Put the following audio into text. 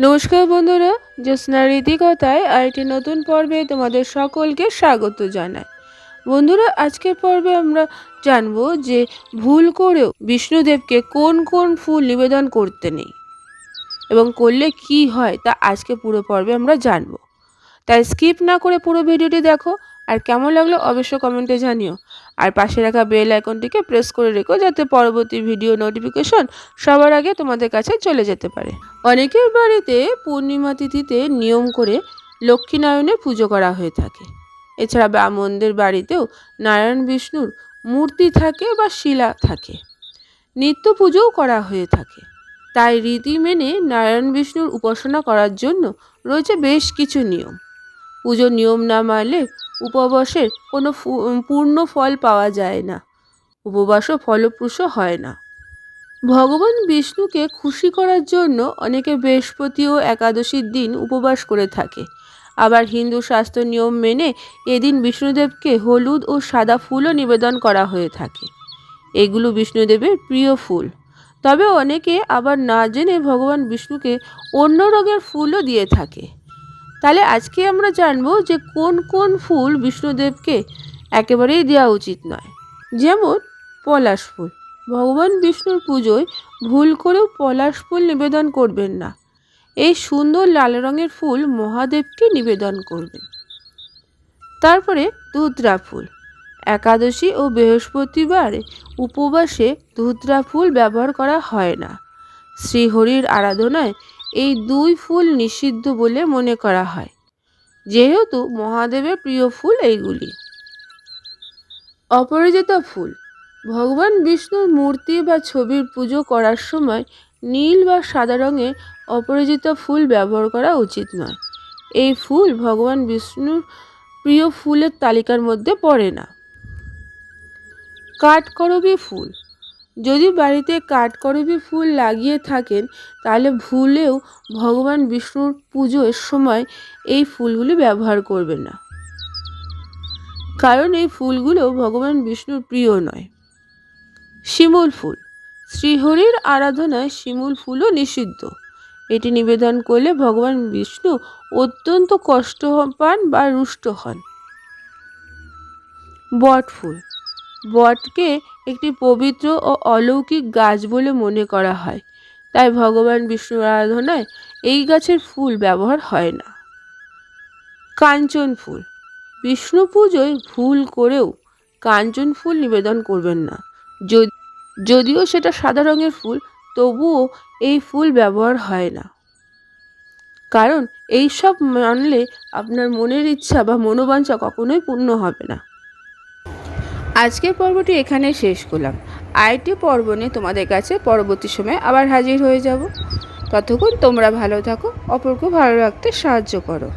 নমস্কার বন্ধুরা, জ্যোৎস্না রীতিকথায় আরেকটি নতুন পর্বে তোমাদের সকলকে স্বাগত জানাই। বন্ধুরা, আজকের পর্বে আমরা জানব যে ভুল করেও বিষ্ণুদেবকে কোন কোন ফুল নিবেদন করতে নেই এবং করলে কি হয় তা আজকে পুরো পর্বে আমরা জানব। তাই স্কিপ না করে পুরো ভিডিওটি দেখো আর কেমন লাগল অবশ্য কমেন্টে জানিও। আর পাশে রাখা বেল আইকনটিকে প্রেস করে রেখো যাতে পরবর্তী ভিডিও নোটিফিকেশন সবার আগে তোমাদের কাছে চলে যেতে পারে। অনেকের বাড়িতে পূর্ণিমা তিথিতে নিয়ম করে লক্ষ্মীনারায়ণের পুজো করা হয়ে থাকে। এছাড়া ব্রাহ্মণদের বাড়িতেও নারায়ণ, বিষ্ণুর মূর্তি থাকে বা শিলা থাকে। নিত্য পুজোও করা হয়ে থাকে। তাই রীতি মেনে নারায়ণ, বিষ্ণুর উপাসনা করার জন্য রয়েছে বেশ কিছু নিয়ম। পুজোর নিয়ম না মানলে উপবাসের কোনো পূর্ণ ফল পাওয়া যায় না। উপবাসও ফলপ্রসূ হয় না। ভগবান বিষ্ণুকে খুশি করার জন্য অনেকে বৃহস্পতি ও একাদশীর দিন উপবাস করে থাকে। আবার হিন্দু শাস্ত্র নিয়ম মেনে এদিন বিষ্ণুদেবকে হলুদ ও সাদা ফুলও নিবেদন করা হয়ে থাকে। এগুলো বিষ্ণুদেবের প্রিয় ফুল। তবে অনেকে আবার না জেনে ভগবান বিষ্ণুকে অন্য রঙের ফুলও দিয়ে থাকে। তাহলে আজকে আমরা জানব যে কোন কোন ফুল বিষ্ণুদেবকে একেবারেই দেওয়া উচিত নয়। যেমন পলাশ ফুল। ভগবান বিষ্ণুর পুজোয় ভুল করেও পলাশ ফুল নিবেদন করবেন না। এই সুন্দর লাল রঙের ফুল মহাদেবকে নিবেদন করবেন। তারপরে ধুতরা ফুল। একাদশী ও বৃহস্পতিবার উপবাসে ধুতরা ফুল ব্যবহার করা হয় না। শ্রীহরির আরাধনায় এই দুই ফুল নিষিদ্ধ বলে মনে করা হয়। যেহেতু মহাদেবের প্রিয় ফুল এইগুলি। অপরাজিতা ফুল, ভগবান বিষ্ণুর মূর্তি বা ছবির পুজো করার সময় নীল বা সাদা রঙের অপরাজিতা ফুল ব্যবহার করা উচিত নয়। এই ফুল ভগবান বিষ্ণুর প্রিয় ফুলের তালিকার মধ্যে পড়ে না। কাঠকরবী ফুল যদি বাড়িতে কাঠকরবী ফুল লাগিয়ে থাকেন, তাহলে ভুলেও ভগবান বিষ্ণুর পুজোর সময় এই ফুলগুলি ব্যবহার করবেন না। কারণ এই ফুলগুলো ভগবান বিষ্ণুর প্রিয় নয়। শিমুল ফুল। শ্রীহরির আরাধনায় শিমুল ফুলও নিষিদ্ধ। এটি নিবেদন করলে ভগবান বিষ্ণু অত্যন্ত কষ্ট পান বা রুষ্ট হন। বট ফুল। বটকে একটি পবিত্র ও অলৌকিক গাছ বলে মনে করা হয়। তাই ভগবান বিষ্ণুর আরাধনায় এই গাছের ফুল ব্যবহার হয় না। কাঞ্চন ফুল। বিষ্ণু পুজোয় ভুল করেও কাঞ্চন ফুল নিবেদন করবেন না। যদিও সেটা সাদা রঙের ফুল, তবুও এই ফুল ব্যবহার হয় না। কারণ এই সব মানলে আপনার মনের ইচ্ছা বা মনোবাঞ্ছা কখনোই পূর্ণ হবে না। আজকের পর্বটি এখানে শেষ করলাম। আইটি পর্ব নিয়ে তোমাদের কাছে পরবর্তী সময়ে আবার হাজির হয়ে যাব। ততক্ষণ তোমরা ভালো থাকো, অপরকে ভালো রাখতে সাহায্য করো।